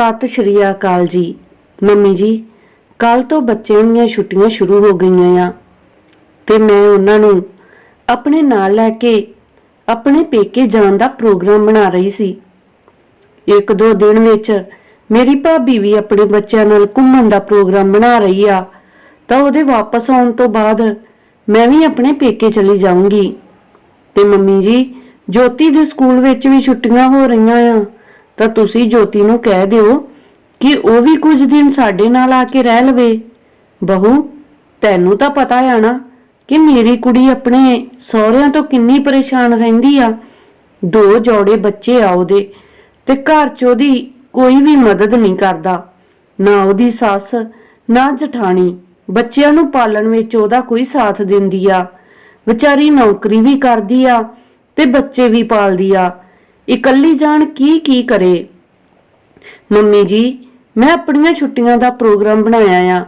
ਸਤਿ ਸ਼੍ਰੀ ਅਕਾਲ ਜੀ। ਮੰਮੀ ਜੀ ਕੱਲ ਤੋਂ ਬੱਚਿਆਂ ਦੀਆਂ ਛੁੱਟੀਆਂ ਸ਼ੁਰੂ ਹੋ ਗਈਆਂ ਆ। ਤੇ ਮੈਂ ਉਹਨਾਂ ਨੂੰ ਆਪਣੇ ਨਾਲ ਲੈ ਕੇ ਆਪਣੇ ਪੇਕੇ ਜਾਣ ਦਾ ਪ੍ਰੋਗਰਾਮ ਬਣਾ ਰਹੀ ਸੀ। ਇੱਕ ਦੋ ਦਿਨ ਵਿੱਚ ਮੇਰੀ ਭਾਬੀ ਵੀ ਆਪਣੇ ਬੱਚਿਆਂ ਨਾਲ ਘੁੰਮਣ ਦਾ ਪ੍ਰੋਗਰਾਮ ਬਣਾ ਰਹੀ ਆ। ਤਾਂ ਉਹਦੇ ਵਾਪਸ ਆਉਣ ਤੋਂ ਬਾਅਦ ਮੈਂ ਵੀ ਆਪਣੇ ਪੇਕੇ ਚਲੀ ਜਾਊਂਗੀ। ਤੇ ਮੰਮੀ ਜੀ, ਜੋਤੀ ਦੇ ਸਕੂਲ ਵਿੱਚ ਵੀ ਛੁੱਟੀਆਂ ਹੋ ਰਹੀਆਂ ਆ। ਤਾਂ ਤੁਸੀਂ ਜੋਤੀ ਨੂੰ ਕਹਿ ਦਿਓ ਕਿ ਉਹ ਵੀ ਕੁਝ ਦਿਨ ਸਾਡੇ ਨਾਲ ਆ ਕੇ ਰਹਿ ਲਵੇ। ਬਹੂ, ਤੈਨੂੰ ਤਾਂ ਪਤਾ ਆ ਨਾ ਕਿ ਮੇਰੀ ਕੁੜੀ ਆਪਣੇ ਸਹੁਰਿਆਂ ਤੋਂ ਕਿੰਨੀ ਪਰੇਸ਼ਾਨ ਰਹਿੰਦੀ ਆ। ਦੋ ਜੋੜੇ ਬੱਚੇ ਆ ਉਹਦੇ ਤੇ ਘਰ 'ਚ ਉਹਦੀ ਕੋਈ ਵੀ ਮਦਦ ਨਹੀਂ ਕਰਦਾ। ਨਾ ਉਹਦੀ ਸੱਸ, ਨਾ ਜਠਾਣੀ। ਬੱਚਿਆਂ ਨੂੰ ਪਾਲਣ ਵਿੱਚ ਉਹਦਾ ਕੋਈ ਸਾਥ ਦਿੰਦੀ ਆ। ਵਿਚਾਰੀ ਨੌਕਰੀ ਵੀ ਕਰਦੀ ਆ ਤੇ ਬੱਚੇ ਵੀ ਪਾਲਦੀ ਆ। ਇਕੱਲੀ ਜਾਣ ਕੀ ਕੀ ਕਰੇ? ਮੰਮੀ ਜੀ, ਮੈਂ ਆਪਣੀਆਂ ਛੁੱਟੀਆਂ ਦਾ ਪ੍ਰੋਗਰਾਮ ਬਣਾਇਆ ਆ।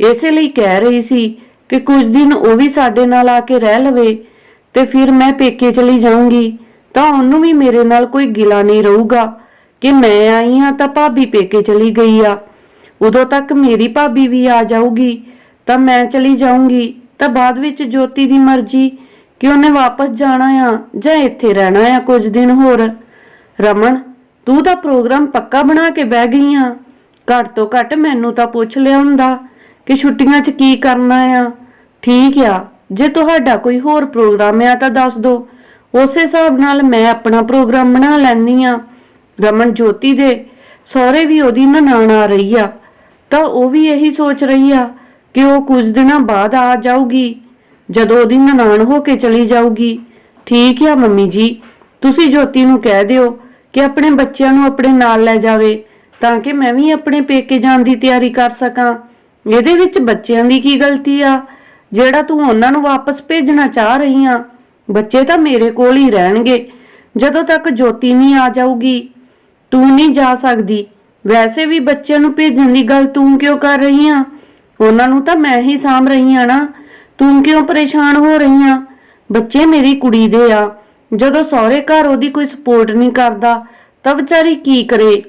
ਇਸੇ ਲਈ ਕਹਿ ਰਹੀ ਸੀ ਕਿ ਕੁਝ ਦਿਨ ਉਹ ਵੀ ਸਾਡੇ ਨਾਲ ਆ ਕੇ ਰਹਿ ਲਵੇ ਤੇ ਫਿਰ ਮੈਂ ਪੇਕੇ ਚਲੀ ਜਾਊਂਗੀ। ਤਾਂ ਉਹਨੂੰ ਵੀ ਮੇਰੇ ਨਾਲ ਕੋਈ ਗਿਲਾ ਨਹੀਂ ਰਹੂਗਾ ਕਿ ਮੈਂ ਆਈ ਹਾਂ ਤਾਂ ਭਾਬੀ ਪੇਕੇ ਚਲੀ ਗਈ ਆ। ਉਦੋਂ ਤੱਕ ਮੇਰੀ ਭਾਬੀ ਵੀ ਆ ਜਾਊਗੀ ਤਾਂ ਮੈਂ ਚਲੀ ਜਾਊਂਗੀ। ਤਾਂ ਬਾਅਦ ਵਿੱਚ ਜੋਤੀ ਦੀ ਮਰਜ਼ੀ ਕਿ ਉਹਨੇ ਵਾਪਸ ਜਾਣਾ ਆ ਜਾਂ ਇੱਥੇ ਰਹਿਣਾ ਆ ਕੁਝ ਦਿਨ ਹੋਰ। ਰਮਨ, ਤੂੰ ਤਾਂ ਪ੍ਰੋਗਰਾਮ ਪੱਕਾ ਬਣਾ ਕੇ ਬਹਿ ਗਈ ਆ। ਘੱਟ ਤੋਂ ਘੱਟ ਮੈਨੂੰ ਤਾਂ ਪੁੱਛ ਲਿਆ ਹੁੰਦਾ ਕਿ ਛੁੱਟੀਆਂ 'ਚ ਕੀ ਕਰਨਾ ਆ। ਠੀਕ ਆ, ਜੇ ਤੁਹਾਡਾ ਕੋਈ ਹੋਰ ਪ੍ਰੋਗਰਾਮ ਆ ਤਾਂ ਦੱਸ ਦਿਓ ਉਸੇ ਹਿਸਾਬ ਨਾਲ ਮੈਂ ਆਪਣਾ ਪ੍ਰੋਗਰਾਮ ਬਣਾ ਲੈਂਦੀ ਆ। ਰਮਨ ਜੋਤੀ ਦੇ ਸਹੁਰੇ ਵੀ ਉਹਦੀ ਨਨਾਣ ਆ ਰਹੀ ਆ। ਤਾਂ ਉਹ ਵੀ ਇਹੀ ਸੋਚ ਰਹੀ ਆ ਕਿ ਉਹ ਕੁਝ ਦਿਨਾਂ ਬਾਅਦ ਆ ਜਾਊਗੀ। ਜਦੋਂ ਉਹਦੀ ਨਨਾਣ ਹੋ ਕੇ ਚਲੀ ਜਾਊਗੀ। ਠੀਕ ਆ ਮੰਮੀ ਜੀ, ਤੁਸੀਂ ਜੋਤੀ ਨੂੰ ਕਹਿ ਦਿਓ ਕਿ ਆਪਣੇ ਬੱਚਿਆਂ ਨੂੰ ਆਪਣੇ ਨਾਲ ਲੈ ਜਾਵੇ, ਤਾਂ ਕਿ ਮੈਂ ਵੀ ਆਪਣੇ ਪੇਕੇ ਜਾਣ ਦੀ ਤਿਆਰੀ ਕਰ ਸਕਾਂ। ਇਹਦੇ ਵਿੱਚ ਬੱਚਿਆਂ ਦੀ ਕੀ ਗਲਤੀ ਆ? ਜਿਹੜਾ ਤੂੰ ਉਹਨਾਂ ਨੂੰ ਵਾਪਸ ਭੇਜਣਾ ਚਾਹ ਰਹੀ ਆ, ਬੱਚੇ ਤਾਂ ਮੇਰੇ ਕੋਲ ਹੀ ਰਹਿਣਗੇ, ਜਦੋਂ ਤੱਕ ਜੋਤੀ ਨਹੀਂ ਆ ਜਾਊਗੀ। ਤੂੰ ਨਹੀਂ ਜਾ ਸਕਦੀ। ਵੈਸੇ ਵੀ ਬੱਚਿਆਂ ਨੂੰ ਭੇਜਣ ਦੀ ਗੱਲ ਤੂੰ ਕਿਉਂ ਕਰ ਰਹੀ ਆ? ਉਹਨਾਂ ਨੂੰ ਤਾਂ ਮੈਂ ਹੀ ਸਾਂਭ ਰਹੀ ਆ ਨਾ। ਤੂੰ ਕਿਉਂ ਪਰੇਸ਼ਾਨ ਹੋ ਰਹੀ ਆ? ਬੱਚੇ ਮੇਰੀ ਕੁੜੀ ਦੇ ਆ। ਜਦੋਂ ਸਹੁਰੇ ਘਰ ਉਹਦੀ ਕੋਈ ਸਪੋਰਟ ਨਹੀਂ ਕਰਦਾ, ਤਾਂ ਵਿਚਾਰੀ ਕੀ ਕਰੇ?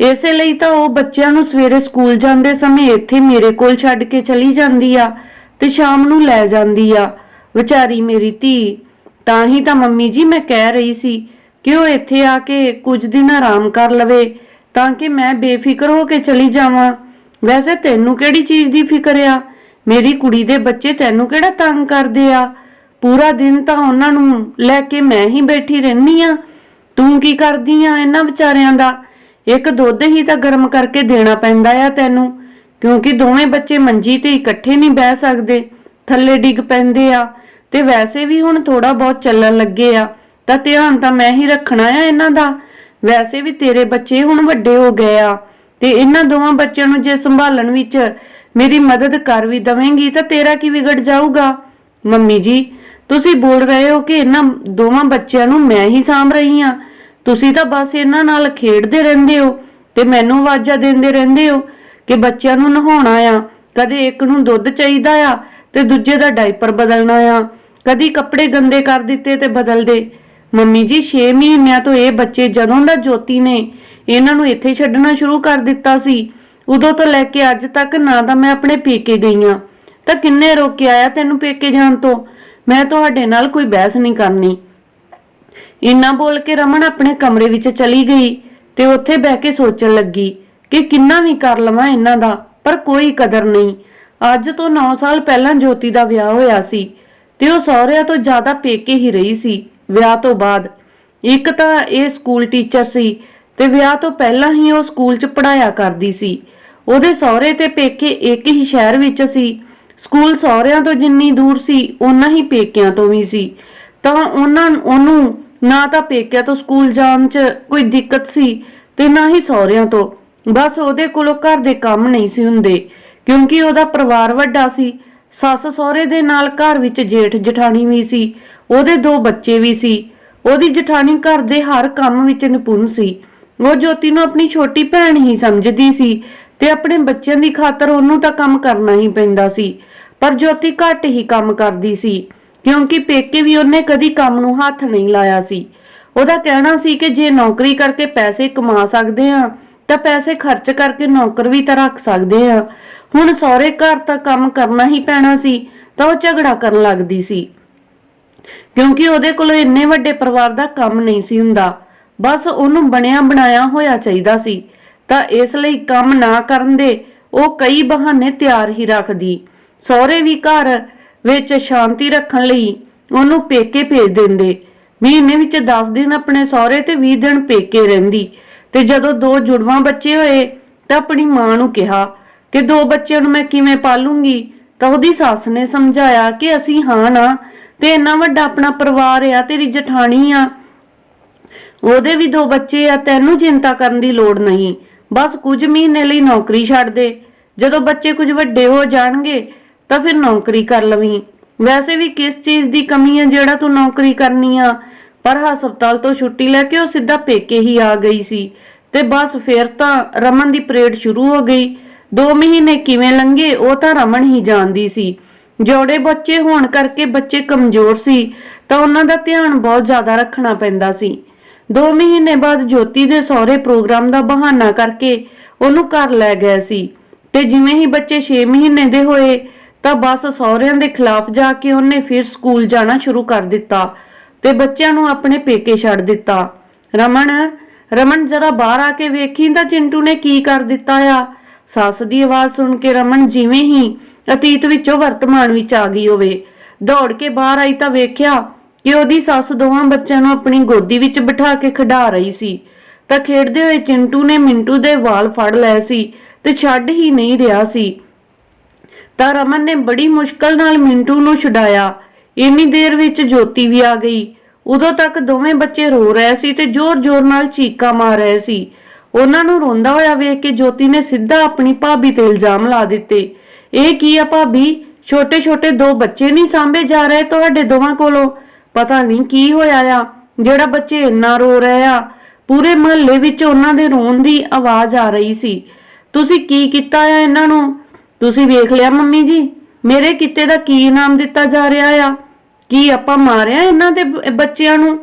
ਇਸੇ ਲਈ ਤਾਂ ਉਹ ਬੱਚਿਆਂ ਨੂੰ ਸਵੇਰੇ ਸਕੂਲ ਜਾਂਦੇ ਸਮੇਂ ਇੱਥੇ ਮੇਰੇ ਕੋਲ ਛੱਡ ਕੇ ਚਲੀ ਜਾਂਦੀ ਆ ਤੇ ਸ਼ਾਮ ਨੂੰ ਲੈ ਜਾਂਦੀ ਆ। ਵਿਚਾਰੀ ਮੇਰੀ ਧੀ, ਤਾਂ ਹੀ ਤਾਂ ਮੰਮੀ ਜੀ ਮੈਂ ਕਹਿ ਰਹੀ ਸੀ ਕਿ ਉਹ ਇੱਥੇ ਆ ਕੇ ਕੁਝ ਦਿਨ ਆਰਾਮ ਕਰ ਲਵੇ, ਤਾਂ ਕਿ ਮੈਂ ਬੇਫਿਕਰ ਹੋ ਕੇ ਚਲੀ ਜਾਵਾਂ। ਵੈਸੇ ਤੈਨੂੰ ਕਿਹੜੀ ਚੀਜ਼ ਦੀ ਫਿਕਰ ਆ? ਮੇਰੀ ਕੁੜੀ ਦੇ ਬੱਚੇ ਤੈਨੂੰ ਕਿਹੜਾ ਤੰਗ ਕਰਦੇ ਆ? ਪੂਰਾ ਦਿਨ ਤਾਂ ਉਹਨਾਂ ਨੂੰ ਲੈ ਕੇ ਮੈਂ ਹੀ ਬੈਠੀ ਰਹਿਨੀ ਆ। ਤੂੰ ਕੀ ਕਰਦੀ ਆ ਇਹਨਾਂ ਵਿਚਾਰਿਆਂ ਦਾ? ਇੱਕ ਦੁੱਧ ਹੀ ਤਾਂ ਗਰਮ ਕਰਕੇ ਦੇਣਾ ਪੈਂਦਾ ਆ ਤੈਨੂੰ। ਕਿਉਂਕਿ ਦੋਵੇਂ ਬੱਚੇ ਮੰਜੀ ਤੇ ਇਕੱਠੇ ਨਹੀਂ ਬਹਿ ਸਕਦੇ। ਥੱਲੇ ਡਿੱਗ ਪੈਂਦੇ ਆ। ਤੇ ਵੈਸੇ ਵੀ ਹੁਣ ਥੋੜਾ ਬਹੁਤ ਚੱਲਣ ਲੱਗੇ ਆ। ਤਾਂ ਧਿਆਨ ਤਾਂ ਮੈਂ ਹੀ ਰੱਖਣਾ ਆ ਇਹਨਾਂ ਦਾ। ਵੈਸੇ ਵੀ ਤੇਰੇ ਬੱਚੇ ਹੁਣ ਵੱਡੇ ਹੋ ਗਏ ਆ। ਤੇ ਇਹਨਾਂ ਦੋਵਾਂ ਬੱਚਿਆਂ ਨੂੰ ਜੇ ਸੰਭਾਲਣ ਵਿੱਚ ਮੇਰੀ ਮਦਦ ਕਰ ਵੀ ਦਵੇਂਗੀ ਤਾਂ ਤੇਰਾ ਕੀ ਵਿਗੜ ਜਾਊਗਾ? ਮੰਮੀ ਜੀ, ਤੁਸੀਂ ਬੋਲ ਰਹੇ ਹੋ ਕਿ ਇਹਨਾਂ ਦੋਵਾਂ ਬੱਚਿਆਂ ਨੂੰ ਮੈਂ ਹੀ ਸਾਂਭ ਰਹੀ ਹਾਂ। ਤੁਸੀਂ ਤਾਂ ਬਸ ਇਹਨਾਂ ਨਾਲ ਖੇਡਦੇ ਰਹਿੰਦੇ ਹੋ ਤੇ ਮੈਨੂੰ ਆਵਾਜ਼ਾਂ ਦਿੰਦੇ ਰਹਿੰਦੇ ਹੋ ਕਿ ਬੱਚਿਆਂ ਨੂੰ ਨਹਾਉਣਾ ਆ। ਕਦੇ ਇੱਕ ਨੂੰ ਦੁੱਧ ਚਾਹੀਦਾ ਆ ਤੇ ਦੂਜੇ ਦਾ ਡਾਈਪਰ ਬਦਲਣਾ ਆ। ਕਦੀ ਕੱਪੜੇ ਗੰਦੇ ਕਰ ਦਿੱਤੇ ਤੇ ਬਦਲ ਦੇ ਮੰਮੀ ਜੀ 6 ਮਹੀਨਿਆਂ ਤੋਂ ਇਹ ਬੱਚੇ ਜਦੋਂ ਦਾ ਜੋਤੀ ਨੇ, ਇਹਨਾਂ ਨੂੰ ਇੱਥੇ ਛੱਡਣਾ ਸ਼ੁਰੂ ਕਰ ਦਿੱਤਾ ਸੀ। ਉਦੋਂ ਤੋਂ ਲੈ ਕੇ ਅੱਜ ਤੱਕ ਨਾ ਤਾਂ ਮੈਂ ਆਪਣੇ ਪੇਕੇ ਗਈ ਆ ਤਾਂ ਕਿੰਨੇ ਰੋਕਿਆ ਆ ਤੈਨੂੰ ਪੇਕੇ ਜਾਣ ਤੋਂ? ਮੈਂ ਤੁਹਾਡੇ ਨਾਲ ਕੋਈ ਬਹਿਸ ਨਹੀਂ ਕਰਨੀ। ਇੰਨਾ ਬੋਲ ਕੇ ਰਮਨ ਆਪਣੇ ਕਮਰੇ ਵਿੱਚ ਚਲੀ ਗਈ ਤੇ ਉੱਥੇ ਬਹਿ ਕੇ ਸੋਚਣ ਲੱਗੀ ਕਿ ਕਿੰਨਾ ਵੀ ਕਰ ਲਵਾਂ ਇਹਨਾਂ ਦਾ, ਪਰ ਕੋਈ ਕਦਰ ਨਹੀਂ। ਅੱਜ ਤੋਂ 9 ਸਾਲ ਪਹਿਲਾਂ ਜੋਤੀ ਦਾ ਵਿਆਹ ਹੋਇਆ ਸੀ ਤੇ ਉਹ ਸਹੁਰਿਆਂ ਤੋਂ ਜ਼ਿਆਦਾ ਪੇਕੇ ਹੀ ਰਹੀ ਸੀ, ਵਿਆਹ ਤੋਂ ਬਾਅਦ। ਇੱਕ ਤਾਂ ਇਹ ਸਕੂਲ ਟੀਚਰ ਸੀ ਤੇ ਵਿਆਹ ਤੋਂ ਪਹਿਲਾਂ ਹੀ ਉਹ ਸਕੂਲ 'ਚ ਪੜਾਇਆ ਕਰਦੀ ਸੀ। ਉਹਦੇ ਸਹੁਰੇ ਤੇ ਪੇਕੇ ਇੱਕ ਹੀ ਸ਼ਹਿਰ ਵਿੱਚ ਸੀ। ਸਕੂਲ ਸਹੁਰਿਆਂ ਤੋਂ ਜਿੰਨੀ ਦੂਰ ਸੀ, ਓਨਾ ਹੀ ਪੇਕਿਆਂ ਤੋਂ ਵੀ ਸੀ। ਤਾਂ ਉਹਨਾਂ ਉਹਨੂੰ ਨਾ ਤਾਂ ਪੇਕਿਆਂ ਤੋਂ ਸਕੂਲ ਜਾਣ 'ਚ ਕੋਈ ਦਿੱਕਤ ਸੀ ਤੇ ਨਾ ਹੀ ਸਹੁਰਿਆਂ ਤੋਂ। ਬਸ ਉਹਦੇ ਕੋਲੋਂ ਘਰ ਦੇ ਕੰਮ ਨਹੀਂ ਸੀ ਹੁੰਦੇ, ਕਿਉਂਕਿ ਉਹਦਾ ਪਰਿਵਾਰ ਵੱਡਾ ਸੀ। ਸੱਸ ਸਹੁਰੇ ਦੇ ਨਾਲ ਘਰ ਵਿੱਚ ਜੇਠ ਜਠਾਣੀ ਵੀ ਸੀ, ਉਹਦੇ ਦੋ ਬੱਚੇ ਵੀ ਸੀ। ਉਹਦੀ ਜਠਾਣੀ ਘਰ ਦੇ ਹਰ ਕੰਮ ਵਿੱਚ ਨਿਪੁੰਨ ਸੀ। ਉਹ ਜੋਤੀ ਨੂੰ ਆਪਣੀ ਛੋਟੀ ਭੈਣ ਹੀ ਸਮਝਦੀ ਸੀ ਤੇ ਆਪਣੇ ਬੱਚਿਆਂ ਦੀ ਖਾਤਰ ਉਹਨੂੰ ਤਾਂ ਕੰਮ ਕਰਨਾ ਹੀ ਪੈਂਦਾ ਸੀ। ਪਰ ਜੋਤੀ ਘੱਟ ਹੀ ਕੰਮ ਕਰਦੀ ਸੀ, ਕਿਉਂਕਿ ਪੇਕੇ ਵੀ ਉਹਨੇ ਕਦੀ ਕੰਮ ਨੂੰ ਹੱਥ ਨਹੀਂ ਲਾਇਆ ਸੀ। ਉਹਦਾ ਕਹਿਣਾ ਸੀ ਕਿ ਜੇ ਨੌਕਰੀ ਕਰਕੇ ਪੈਸੇ ਕਮਾ ਸਕਦੇ ਆ ਤਾਂ ਪੈਸੇ ਖਰਚ ਕਰਕੇ ਨੌਕਰ ਵੀ ਤਾਂ ਰੱਖ ਸਕਦੇ ਆ ਹੁਣ ਸਹੁਰੇ ਘਰ ਤਾਂ ਕੰਮ ਕਰਨਾ ਹੀ ਪੈਣਾ ਸੀ, ਤਾਂ ਉਹ ਝਗੜਾ ਕਰਨ ਲੱਗਦੀ ਸੀ। ਕਿਉਂਕਿ ਉਹਦੇ ਕੋਲ ਇੰਨੇ ਵੱਡੇ ਪਰਿਵਾਰ ਦਾ ਕੰਮ ਨਹੀਂ ਸੀ ਹੁੰਦਾ, ਬਸ ਉਹਨੂੰ ਬਣਿਆ ਬਣਾਇਆ ਹੋਇਆ ਚਾਹੀਦਾ ਸੀ। ਤਾਂ ਇਸ ਲਈ ਕੰਮ ਨਾ ਕਰਨ ਦੇ ਉਹ ਕਈ ਬਹਾਨੇ ਤਿਆਰ ਹੀ ਰੱਖਦੀ। ਸਹੁਰੇ ਵੀ ਘਰ ਵਿੱਚ ਸ਼ਾਂਤੀ ਰੱਖਣ ਲਈ ਉਹਨੂੰ ਪੇਕੇ ਭੇਜ ਦਿੰਦੇ। ਮਹੀਨੇ ਵਿੱਚ 10 ਦਿਨ ਆਪਣੇ ਸਹੁਰੇ ਤੇ 20 ਦਿਨ ਪੇਕੇ ਰਹਿੰਦੀ ਤੇ ਜਦੋਂ ਦੋ ਜੁੜਵਾਂ ਬੱਚੇ ਹੋਏ ਤਾਂ ਆਪਣੀ ਮਾਂ ਨੂੰ ਕਿਹਾ ਕਿ ਦੋ ਬੱਚਿਆਂ ਨੂੰ ਮੈਂ ਕਿਵੇਂ ਪਾਲੂੰਗੀ? ਤਾਂ ਉਹਦੀ ਸੱਸ ਨੇ ਸਮਝਾਇਆ ਕਿ ਅਸੀਂ ਹਾਂ ਨਾ ਤੇ ਇੰਨਾ ਵੱਡਾ ਆਪਣਾ ਪਰਿਵਾਰ ਆ, ਤੇਰੀ ਜਠਾਣੀ ਆ। ਉਹਦੇ ਵੀ ਦੋ ਬੱਚੇ ਆ, ਤੈਨੂੰ ਚਿੰਤਾ ਕਰਨ ਦੀ ਲੋੜ ਨਹੀਂ। ਬਸ ਕੁਝ ਮਹੀਨੇ ਲਈ ਨੌਕਰੀ ਛੱਡ ਦੇ। ਜਦੋਂ ਬੱਚੇ ਕੁਝ ਵੱਡੇ ਹੋ ਜਾਣਗੇ, ਤਾਂ ਫਿਰ ਨੌਕਰੀ ਕਰ ਲਵੀਂ। ਵੈਸੇ ਵੀ ਕਿਸ ਚੀਜ਼ ਦੀ ਕਮੀ ਹੈ ਜਿਹੜਾ ਤੂੰ ਨੌਕਰੀ ਕਰਨੀ ਆ? ਪਰ ਹਸਪਤਾਲ ਤੋਂ ਛੁੱਟੀ ਲੈ ਕੇ ਉਹ ਸਿੱਧਾ ਪੇਕੇ ਹੀ ਆ ਗਈ ਸੀ। ਤੇ ਬਸ ਫਿਰ ਤਾਂ ਰਮਨ ਦੀ ਪਰੇਡ ਸ਼ੁਰੂ ਹੋ ਗਈ। 2 ਮਹੀਨੇ ਕਿਵੇਂ ਲੰਘੇ, ਉਹ ਤਾਂ ਰਮਨ ਹੀ ਜਾਣਦੀ ਸੀ। ਜੋੜੇ ਬੱਚੇ ਹੋਣ ਕਰਕੇ ਬੱਚੇ ਕਮਜ਼ੋਰ ਸੀ, ਤਾਂ ਉਹਨਾਂ ਦਾ ਧਿਆਨ ਬਹੁਤ ਜ਼ਿਆਦਾ ਰੱਖਣਾ ਪੈਂਦਾ ਸੀ। 2 ਮਹੀਨੇ ਬਾਅਦ ਜੋਤੀ ਦੇ ਸਹੁਰੇ ਪ੍ਰੋਗਰਾਮ ਦਾ ਬਹਾਨਾ ਕਰਕੇ ਉਹਨੂੰ ਘਰ ਲੈ ਗਏ ਸੀ। ਤੇ ਜਿਵੇਂ ਹੀ ਬੱਚੇ 6 ਮਹੀਨੇ ਦੇ ਹੋਏ, ਤਾਂ ਬਸ ਸਹੁਰਿਆਂ ਦੇ ਖਿਲਾਫ ਜਾ ਕੇ ਉਹਨੇ ਫਿਰ ਸਕੂਲ ਜਾਣਾ ਸ਼ੁਰੂ ਕਰ ਦਿੱਤਾ ਤੇ ਬੱਚਿਆਂ ਨੂੰ ਆਪਣੇ ਪੇਕੇ ਛੱਡ ਦਿੱਤਾ। ਰਮਨ ਰਮਨ ਜਰਾ ਬਾਹਰ ਆ ਕੇ ਵੇਖੀ ਤਾਂ ਚਿੰਟੂ ਨੇ ਕੀ ਕਰ ਦਿੱਤਾ ਆ? ਸੱਸ ਦੀ ਆਵਾਜ਼ ਸੁਣ ਕੇ ਰਮਨ ਜਿਵੇਂ ਹੀ ਅਤੀਤ ਵਿੱਚੋਂ ਵਰਤਮਾਨ ਵਿੱਚ ਆ ਗਈ ਹੋਵੇ। ਦੌੜ ਕੇ ਬਾਹਰ ਆਈ ਤਾਂ ਵੇਖਿਆ ਕਿ ਉਹਦੀ ਸੱਸ ਦੋਵਾਂ ਬੱਚਿਆਂ ਨੂੰ ਆਪਣੀ ਗੋਦੀ ਵਿੱਚ ਬਿਠਾ ਕੇ ਖਿਡਾ ਰਹੀ ਸੀ। ਤਾਂ ਖੇਡਦੇ ਹੋਏ ਚਿੰਟੂ ਨੇ ਮਿੰਟੂ ਦੇ ਵਾਲ ਫੜ ਲਏ ਸੀ ਤੇ ਛੱਡ ਹੀ ਨਹੀਂ ਰਿਹਾ ਸੀ। ਤਾਂ ਰਮਨ ਨੇ ਬੜੀ ਮੁਸ਼ਕਲ ਨਾਲ ਮਿੰਟੂ ਨੂੰ ਛੁਡਾਇਆ। ਇੰਨੀ ਦੇਰ ਵਿੱਚ ਜੋਤੀ ਵੀ ਆ ਗਈ। ਉਦੋਂ ਤੱਕ ਦੋਵੇਂ ਬੱਚੇ ਰੋ ਰਹੇ ਸੀ ਤੇ ਜ਼ੋਰ-ਜ਼ੋਰ ਨਾਲ ਚੀਕਾਂ ਮਾਰ ਰਹੇ ਸੀ। ਉਹਨਾਂ ਨੂੰ ਰੋਂਦਾ ਹੋਇਆ ਵੇਖ ਕੇ ਜੋਤੀ ਨੇ ਸਿੱਧਾ ਆਪਣੀ ਭਾਬੀ ਤੇ ਇਲਜ਼ਾਮ ਲਾ ਦਿੱਤੇ। ਇਹ ਕੀ ਆ ਭਾਬੀ? ਛੋਟੇ-ਛੋਟੇ ਦੋ ਬੱਚੇ ਨਹੀਂ ਸਾਂਭੇ ਜਾ ਰਹੇ ਤੁਹਾਡੇ ਦੋਵਾਂ ਕੋਲੋਂ? ਪਤਾ ਨਹੀਂ ਕੀ ਹੋਇਆ ਆ। ਜਿਹੜਾ ਬੱਚੇ ਇੰਨਾ ਰੋ ਰਹੇ ਆ, ਪੂਰੇ ਮਹੱਲੇ ਵਿੱਚ ਉਹਨਾਂ ਦੇ ਰੋਣ ਦੀ ਆਵਾਜ਼ ਆ ਰਹੀ ਸੀ। ਤੁਸੀਂ ਕੀ ਕੀਤਾ ਆ ਇਹਨਾਂ ਨੂੰ? ਤੁਸੀਂ ਵੇਖ ਲਿਆ ਮੰਮੀ ਜੀ, ਮੇਰੇ ਕਿੱਤੇ ਦਾ ਕੀ ਇਨਾਮ ਦਿੱਤਾ ਜਾ ਰਿਹਾ ਆ? ਕੀ ਆਪਾਂ ਮਾਰਿਆ ਇਹਨਾਂ ਦੇ ਬੱਚਿਆਂ ਨੂੰ?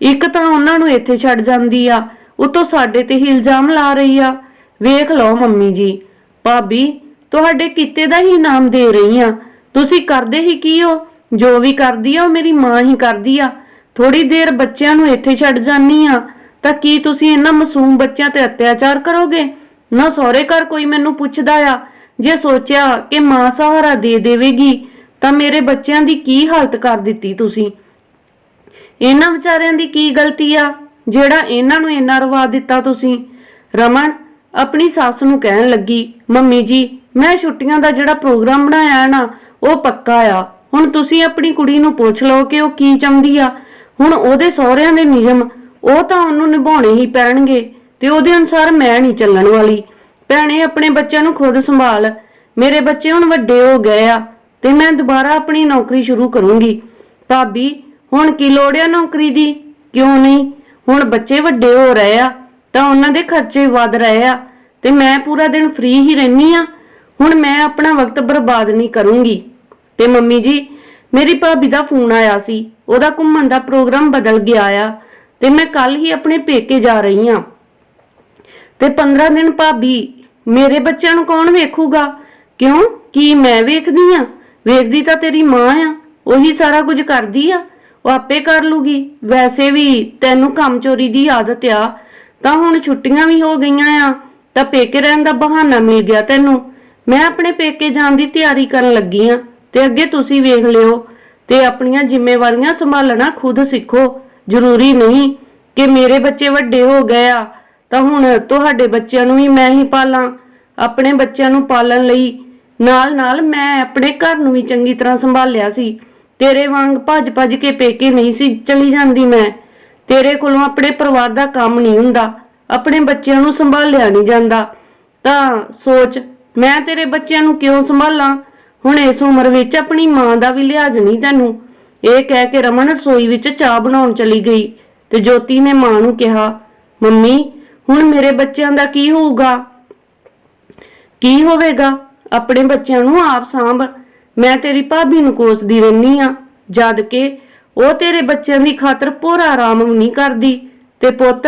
ਇੱਕ ਤਾਂ ਉਹਨਾਂ ਨੂੰ ਇੱਥੇ ਛੱਡ ਜਾਂਦੀ ਆ, ਉਤੋਂ ਸਾਡੇ ਤੇ ਹੀ ਇਲਜ਼ਾਮ ਲਾ ਰਹੀ ਆ। ਵੇਖ ਲਓ ਮੰਮੀ ਜੀ, ਭਾਬੀ, ਤੁਹਾਡੇ ਕਿੱਤੇ ਦਾ ਹੀ ਇਨਾਮ ਦੇ ਰਹੀ ਆ। ਤੁਸੀਂ ਕਰਦੇ ਹੀ ਕੀ ਹੋ? ਜੋ ਵੀ ਕਰਦੀ ਆ, ਉਹ ਮੇਰੀ ਮਾਂ ਹੀ ਕਰਦੀ ਆ। ਥੋੜੀ ਦੇਰ ਬੱਚਿਆਂ ਨੂੰ ਇੱਥੇ ਛੱਡ ਜਾਨੀ ਆ। ਤਾਂ ਕੀ ਤੁਸੀਂ ਇਹਨਾਂ ਮਾਸੂਮ ਬੱਚਿਆਂ ਤੇ ਅਤਿਆਚਾਰ ਕਰੋਗੇ? ਨਾ ਸਹੁਰੇ ਘਰ ਕੋਈ ਮੈਨੂੰ ਪੁੱਛਦਾ ਆ। ਜੇ ਸੋਚਿਆ ਕਿ ਮਾਂ ਸਹਾਰਾ ਦੇ ਦੇਵੇਗੀ, ਤਾਂ ਮੇਰੇ ਬੱਚਿਆਂ ਦੀ ਕੀ ਹਾਲਤ ਕਰ ਦਿੱਤੀ ਤੁਸੀਂ? ਇਹਨਾਂ ਵਿਚਾਰਿਆਂ ਦੀ ਕੀ ਗਲਤੀ ਆ? ਜਿਹੜਾ ਇਹਨਾਂ ਨੂੰ ਇੰਨਾ ਰਵਾ ਦਿੱਤਾ ਤੁਸੀਂ? ਰਮਨ, ਆਪਣੀ ਸੱਸ ਨੂੰ ਕਹਿਣ ਲੱਗੀ, ਮੰਮੀ ਜੀ, ਮੈਂ ਛੁੱਟੀਆਂ ਦਾ ਜਿਹੜਾ ਪ੍ਰੋਗਰਾਮ ਬਣਾਇਆ ਨਾ, ਉਹ ਪੱਕਾ ਆ। ਹੁਣ ਤੁਸੀਂ ਆਪਣੀ ਕੁੜੀ ਨੂੰ ਪੁੱਛ ਲਓ ਕਿ ਉਹ ਕੀ ਚਾਹੁੰਦੀ ਆ। ਹੁਣ ਉਹਦੇ ਸਹੁਰਿਆਂ ਦੇ ਨਿਯਮ, ਉਹ ਤਾਂ ਉਹਨੂੰ ਨਿਭਾਉਣੇ ਹੀ ਪੈਣਗੇ ਤੇ ਉਹਦੇ ਅਨੁਸਾਰ ਮੈਂ ਨਹੀਂ ਚੱਲਣ ਵਾਲੀ। ਭੈਣੇ, ਆਪਣੇ ਬੱਚਿਆਂ ਨੂੰ ਖੁਦ ਸੰਭਾਲ। ਮੇਰੇ ਬੱਚੇ ਹੁਣ ਵੱਡੇ ਹੋ ਗਏ ਆ ਤੇ ਮੈਂ ਦੁਬਾਰਾ ਆਪਣੀ ਨੌਕਰੀ ਸ਼ੁਰੂ ਕਰੂੰਗੀ। ਭਾਬੀ, ਹੁਣ ਕੀ ਲੋੜ ਆ ਨੌਕਰੀ ਦੀ? ਕਿਉਂ ਨਹੀਂ? ਹੁਣ ਬੱਚੇ ਵੱਡੇ ਹੋ ਰਹੇ ਆ, ਤਾਂ ਉਹਨਾਂ ਦੇ ਖਰਚੇ ਵੱਧ ਰਹੇ ਆ ਤੇ ਮੈਂ ਪੂਰਾ ਦਿਨ ਫ੍ਰੀ ਹੀ ਰਹਿਨੀ ਆ। ਹੁਣ ਮੈਂ ਆਪਣਾ ਵਕਤ ਬਰਬਾਦ ਨਹੀਂ ਕਰੂੰਗੀ। ਤੇ ਮੰਮੀ ਜੀ, ਮੇਰੀ ਭਾਬੀ ਦਾ ਫੋਨ ਆਇਆ ਸੀ। ਉਹਦਾ ਘੁੰਮਣ ਦਾ ਪ੍ਰੋਗਰਾਮ ਬਦਲ ਗਿਆ ਆ ਤੇ ਮੈਂ ਕੱਲ ਹੀ ਆਪਣੇ ਪੇਕੇ ਜਾ ਰਹੀ ਆ ਤੇ 15 ਦਿਨ ਭਾਬੀ, ਮੇਰੇ ਬੱਚਿਆਂ ਨੂੰ ਕੌਣ ਵੇਖੂਗਾ? ਕਿਉਂ? ਕੀ ਮੈਂ ਵੇਖਦੀ ਆ ਵੇਖਦੀ ਤਾਂ ਤੇਰੀ ਮਾਂ ਆ, ਉਹੀ ਸਾਰਾ ਕੁਝ ਕਰਦੀ ਆ। ਉਹ ਆਪੇ ਕਰ ਲੂਗੀ। ਵੈਸੇ ਵੀ ਤੈਨੂੰ ਕੰਮ ਚੋਰੀ ਦੀ ਆਦਤ ਆ। ਤਾਂ ਹੁਣ ਛੁੱਟੀਆਂ ਵੀ ਹੋ ਗਈਆਂ ਆ, ਤਾਂ ਪੇਕੇ ਰਹਿਣ ਦਾ ਬਹਾਨਾ ਮਿਲ ਗਿਆ ਤੈਨੂੰ। ਮੈਂ ਆਪਣੇ ਪੇਕੇ ਜਾਣ ਦੀ ਤਿਆਰੀ ਕਰਨ ਲੱਗੀ ਆ ਤੇ ਅੱਗੇ ਤੁਸੀਂ ਵੇਖ ਲਿਓ ਤੇ ਆਪਣੀਆਂ ਜ਼ਿੰਮੇਵਾਰੀਆਂ ਸੰਭਾਲਣਾ ਖੁਦ ਸਿੱਖੋ। ਜ਼ਰੂਰੀ ਨਹੀਂ ਕਿ ਮੇਰੇ ਬੱਚੇ ਵੱਡੇ ਹੋ ਗਏ ਆ, ਤਾਂ ਹੁਣ ਤੁਹਾਡੇ ਬੱਚਿਆਂ ਨੂੰ ਵੀ ਮੈਂ ਹੀ ਪਾਲਾਂ, ਆਪਣੇ ਬੱਚਿਆਂ ਨੂੰ ਪਾਲਣ ਲਈ। ਨਾਲ ਨਾਲ ਮੈਂ ਆਪਣੇ ਘਰ ਨੂੰ ਵੀ ਚੰਗੀ ਤਰ੍ਹਾਂ ਸੰਭਾਲਿਆ ਸੀ। ਤੇਰੇ ਵਾਂਗ ਭੱਜ ਭੱਜ ਕੇ ਪੇਕੇ ਨਹੀਂ ਸੀ ਚਲੀ ਜਾਂਦੀ ਮੈਂ। ਤੇਰੇ ਕੋਲੋਂ ਆਪਣੇ ਪਰਿਵਾਰ ਦਾ ਕੰਮ ਨਹੀਂ ਹੁੰਦਾ, ਆਪਣੇ ਬੱਚਿਆਂ ਨੂੰ ਸੰਭਾਲਿਆ ਨਹੀਂ ਜਾਂਦਾ। ਤਾਂ ਸੋਚ, ਮੈਂ ਤੇਰੇ ਬੱਚਿਆਂ ਨੂੰ ਕਿਉਂ ਸੰਭਾਲਾਂ? ਹੁਣ ਇਸ ਉਮਰ ਵਿੱਚ ਆਪਣੀ ਮਾਂ ਦਾ ਵੀ ਲਿਹਾਜ਼ ਨਹੀਂ ਤੈਨੂੰ। ਇਹ ਕਹਿ ਕੇ ਰਮਨ ਰਸੋਈ ਵਿੱਚ ਚਾਹ ਬਣਾਉਣ ਚਲੀ ਗਈ ਤੇ ਜੋਤੀ ਨੇ ਮਾਂ ਨੂੰ ਕਿਹਾ, ਮੰਮੀ, ਹੁਣ ਮੇਰੇ ਬੱਚਿਆਂ ਦਾ ਕੀ ਹੋਊਗਾ? ਕੀ ਹੋਵੇਗਾ? ਆਪਣੇ ਬੱਚਿਆਂ ਨੂੰ ਆਪ ਸਾਂਭ। ਮੈਂ ਤੇਰੀ ਭਾਬੀ ਨੂੰ ਕੋਸਦੀ ਰਹਿਨੀ ਆ, ਜਦ ਕਿ ਉਹ ਤੇਰੇ ਬੱਚਿਆਂ ਦੀ ਖਾਤਰ ਪੂਰਾ ਆਰਾਮ ਨਹੀਂ ਕਰਦੀ। ਤੇ ਪੁੱਤ,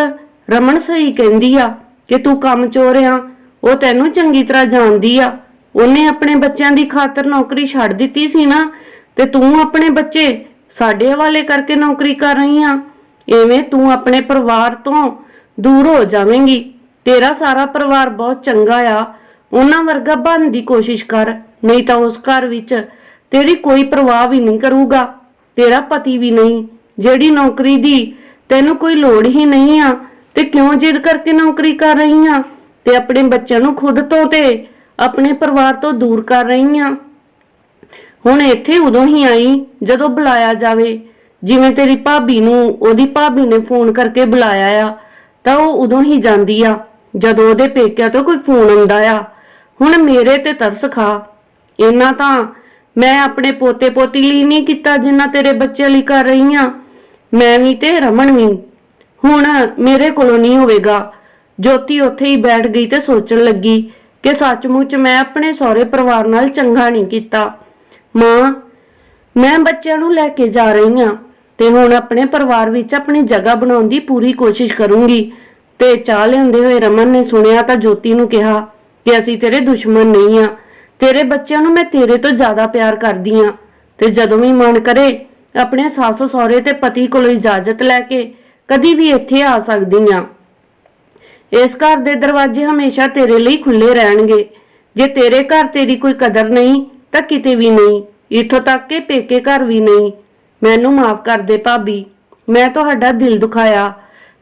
ਰਮਨ ਸਹੀ ਕਹਿੰਦੀ ਆ ਕਿ ਤੂੰ ਕੰਮ ਚੋਰ ਆ, ਉਹ ਤੈਨੂੰ ਚੰਗੀ ਤਰ੍ਹਾਂ ਜਾਣਦੀ ਆ। ਉਹਨੇ ਆਪਣੇ ਬੱਚਿਆਂ ਦੀ ਖਾਤਰ ਨੌਕਰੀ ਛੱਡ ਦਿੱਤੀ ਸੀ ਨਾ, ਤੇ ਤੂੰ ਆਪਣੇ ਬੱਚੇ ਸਾਡੇ ਹਵਾਲੇ ਕਰਕੇ ਨੌਕਰੀ ਕਰ ਰਹੀ ਆ। ਐਵੇਂ ਤੂੰ ਆਪਣੇ ਪਰਿਵਾਰ ਤੋਂ ਦੂਰ ਹੋ ਜਾਵੇਂਗੀ। ਤੇਰਾ ਸਾਰਾ ਪਰਿਵਾਰ ਬਹੁਤ ਚੰਗਾ ਆ। ਉਹਨਾਂ ਵਰਗਾ ਬਣਨ ਦੀ ਕੋਸ਼ਿਸ਼ ਕਰ, ਨਹੀਂ ਤਾਂ ਉਸ ਘਰ ਵਿੱਚ ਤੇਰੀ ਕੋਈ ਪਰਵਾਹ ਵੀ ਨਹੀਂ ਕਰੂਗਾ। ਤੇਰਾ ਪਤੀ ਵੀ ਨਹੀਂ, ਜਿਹੜੀ ਨੌਕਰੀ ਦੀ ਤੈਨੂੰ ਕੋਈ ਲੋੜ ਹੀ ਨਹੀਂ ਆ, ਤੇ ਕਿਉਂ ਜਿੱਦ ਕਰਕੇ ਨੌਕਰੀ ਕਰ ਰਹੀ ਆ? ਤੇ ਆਪਣੇ ਬੱਚਿਆਂ ਨੂੰ ਖੁਦ ਤੋਂ ਤੇ ਆਪਣੇ ਪਰਿਵਾਰ ਤੋਂ ਦੂਰ ਕਰ ਰਹੀ ਹਾਂ ਹੁਣ ਇੱਥੇ ਉਦੋਂ ਹੀ ਆਈ, ਜਦੋਂ ਬੁਲਾਇਆ ਜਾਵੇ। ਜਿਵੇਂ ਤੇਰੀ ਭਾਬੀ ਨੂੰ, ਉਹਦੀ ਭਾਬੀ ਨੇ ਫੋਨ ਕਰਕੇ ਬੁਲਾਇਆ ਆ, ਤਾਂ ਉਹ ਉਦੋਂ ਹੀ ਜਾਂਦੀ ਆ, ਜਦੋਂ ਉਹਦੇ ਪੇਕਿਆਂ ਤੋਂ ਕੋਈ ਫੋਨ ਆਉਂਦਾ ਆ। ਹੁਣ ਮੇਰੇ ਤੇ ਤਰਸ ਖਾ। ਇੰਨਾ ਤਾਂ ਮੈਂ ਆਪਣੇ ਪੋਤੇ ਪੋਤੀ ਲਈ ਨਹੀਂ ਕੀਤਾ ਜਿੰਨਾ ਤੇਰੇ ਬੱਚੇ ਲਈ ਕਰ ਰਹੀ ਆ। ਮੈਂ ਵੀ ਤੇ ਰਮਨ ਵੀ। ਹੁਣ ਮੇਰੇ ਕੋਲੋਂ ਨਹੀਂ ਹੋਵੇਗਾ। ਜੋਤੀ ਉੱਥੇ ਹੀ ਬੈਠ ਗਈ ਤੇ ਸੋਚਣ ਲੱਗੀ ਕਿ ਸੱਚਮੁੱਚ ਮੈਂ ਆਪਣੇ ਸਹੁਰੇ ਪਰਿਵਾਰ ਨਾਲ ਚੰਗਾ ਨਹੀਂ ਕੀਤਾ। ਮਾਂ, ਮੈਂ ਬੱਚਿਆਂ ਨੂੰ ਲੈ ਕੇ ਜਾ ਰਹੀ ਹਾਂ ਤੇ ਹੁਣ ਆਪਣੇ ਪਰਿਵਾਰ ਵਿੱਚ ਆਪਣੀ ਜਗ੍ਹਾ ਬਣਾਉਣ ਦੀ ਪੂਰੀ ਕੋਸ਼ਿਸ਼ ਕਰੂੰਗੀ। ਤੇ ਚਾਹ ਲੈਂਦੇ ਹੋਏ ਰਮਨ ਨੇ ਸੁਣਿਆ ਤਾਂ ਜੋਤੀ ਨੂੰ ਕਿਹਾ ਕਿ ਅਸੀਂ ਤੇਰੇ ਦੁਸ਼ਮਣ ਨਹੀਂ ਆ ਤੇਰੇ ਬੱਚਿਆਂ ਨੂੰ ਮੈਂ ਤੇਰੇ ਤੋਂ ਜ਼ਿਆਦਾ ਪਿਆਰ ਕਰਦੀ ਆ ਤੇ ਜਦੋਂ ਵੀ ਮਨ ਕਰੇ, ਆਪਣੇ ਸੱਸ ਸਹੁਰੇ ਤੇ ਪਤੀ ਕੋਲੋਂ ਇਜਾਜ਼ਤ ਲੈ ਕੇ ਕਦੀ ਵੀ ਇੱਥੇ ਆ ਸਕਦੀ ਆ ਇਸ ਘਰ ਦੇ ਦਰਵਾਜ਼ੇ ਹਮੇਸ਼ਾ ਤੇਰੇ ਲਈ ਖੁੱਲੇ ਰਹਿਣਗੇ। ਜੇ ਤੇਰੇ ਘਰ ਤੇਰੀ ਕੋਈ ਕਦਰ ਨਹੀਂ, ਤਾਂ ਕਿਤੇ ਵੀ ਨਹੀਂ। ਇੱਥੋਂ ਤੱਕ ਕਿ ਪੇਕੇ ਘਰ ਵੀ ਨਹੀਂ। ਮੈਨੂੰ ਮਾਫ ਕਰ ਦੇ ਭਾਬੀ। ਮੈਂ ਤੁਹਾਡਾ ਦਿਲ ਦੁਖਾਇਆ।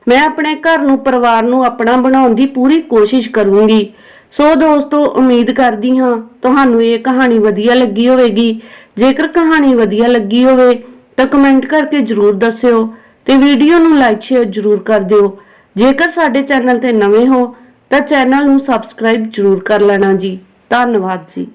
ਮੈਂ ਆਪਣੇ ਘਰ ਨੂੰ, ਪਰਿਵਾਰ ਨੂੰ ਆਪਣਾ ਬਣਾਉਣ ਦੀ ਪੂਰੀ ਕੋਸ਼ਿਸ਼ ਕਰੂੰਗੀ। ਸੋ ਦੋਸਤੋ, ਉਮੀਦ ਕਰਦੀ ਹਾਂ ਤੁਹਾਨੂੰ ਇਹ ਕਹਾਣੀ ਵਧੀਆ ਲੱਗੀ ਹੋਵੇਗੀ। ਜੇਕਰ ਕਹਾਣੀ ਵਧੀਆ ਲੱਗੀ ਹੋਵੇ, ਤਾਂ ਕਮੈਂਟ ਕਰਕੇ ਜਰੂਰ ਦੱਸਿਓ ਤੇ ਵੀਡੀਓ ਨੂੰ ਲਾਈਕ, ਸ਼ੇਅਰ ਜਰੂਰ ਕਰ ਦਿਓ। ਜੇਕਰ ਸਾਡੇ ਚੈਨਲ ਤੇ ਨਵੇਂ ਹੋ, ਤਾਂ ਚੈਨਲ ਨੂੰ ਸਬਸਕ੍ਰਾਈਬ ਜਰੂਰ ਕਰ ਲੈਣਾ ਜੀ। ਧੰਨਵਾਦ ਜੀ।